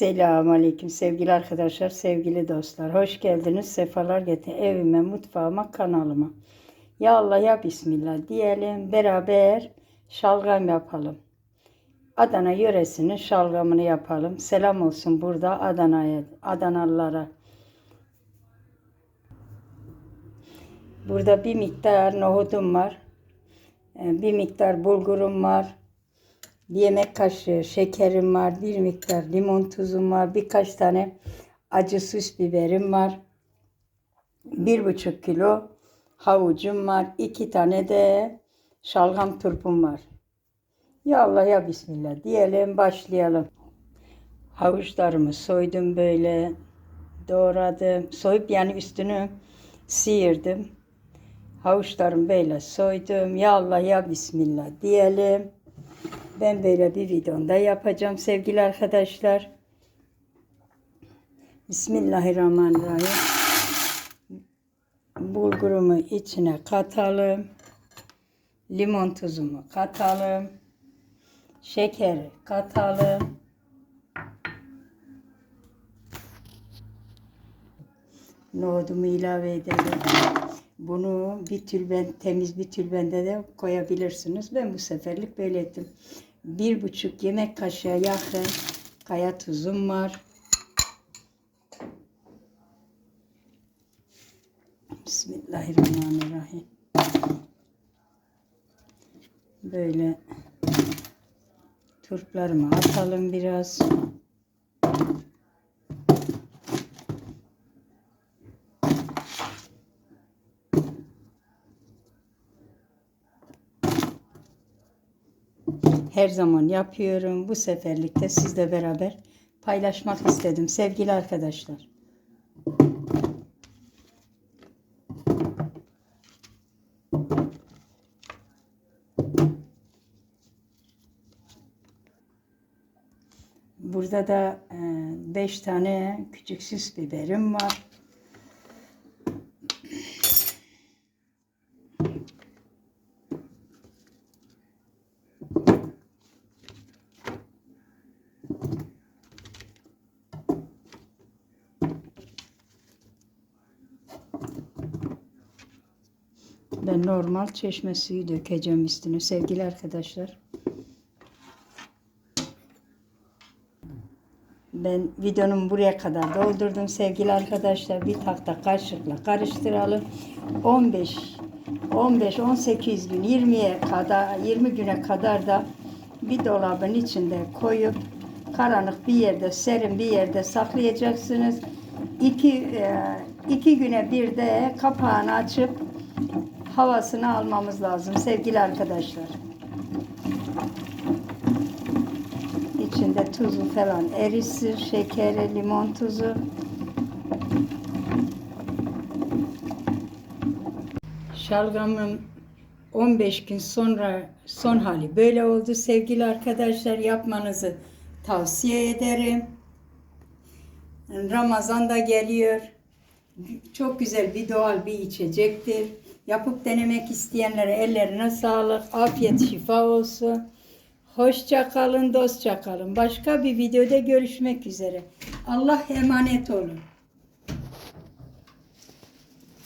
Selamun Aleyküm sevgili arkadaşlar, sevgili dostlar. Hoş geldiniz, sefalar getir evime, mutfağıma, kanalıma. Ya Allah ya Bismillah diyelim, beraber şalgam yapalım. Adana yöresinin şalgamını yapalım. Selam olsun burada Adana'ya, Adanalılara. Burada bir miktar nohudum var. Ee, Bir miktar bulgurum var. Yemek kaşığı şekerim var. Bir miktar limon tuzum var. Birkaç tane acı süs biberim var. Bir buçuk kilo havucum var. iki tane de şalgam turpum var. Ya Allah ya Bismillah diyelim başlayalım. Havuçlarımı soydum böyle doğradım. Soyup yani üstünü sıyırdım. Havuçlarımı böyle soydum. Ya Allah ya Bismillah diyelim. Ben böyle bir videomda yapacağım sevgili arkadaşlar. Bismillahirrahmanirrahim. Bulgurumu içine katalım. Limon tuzumu katalım. Şekeri katalım. Nohudumu ilave edelim. Bunu bir tülben, temiz bir tülbende de koyabilirsiniz. Ben bu seferlik böyle ettim. Bir buçuk yemek kaşığı yakın kaya tuzum var. Bismillahirrahmanirrahim. Böyle turplarımı atalım biraz. Her zaman yapıyorum. Bu seferlikte sizle beraber paylaşmak istedim sevgili arkadaşlar. Burada da 5 tane küçük süs biberim var. Ben normal çeşme suyu dökeceğim üstüne sevgili arkadaşlar. Ben videonun buraya kadar doldurdum sevgili arkadaşlar. Bir tahta kaşıkla karıştıralım. 15 15 18 gün 20'ye kadar 20 güne kadar da bir dolabın içinde koyup karanlık bir yerde, serin bir yerde saklayacaksınız. İki, e, iki güne bir de kapağını açıp havasını almamız lazım sevgili arkadaşlar. İçinde tuzu falan erisin, şekeri, limon tuzu. Şalgamım 15 gün sonra son hali böyle oldu sevgili arkadaşlar. Yapmanızı tavsiye ederim. Ramazan da geliyor. Çok güzel bir doğal bir içecektir. Yapıp denemek isteyenlere ellerine sağlık, afiyet, şifa olsun. Hoşça kalın, dostça kalın. Başka bir videoda görüşmek üzere. Allah emanet olun.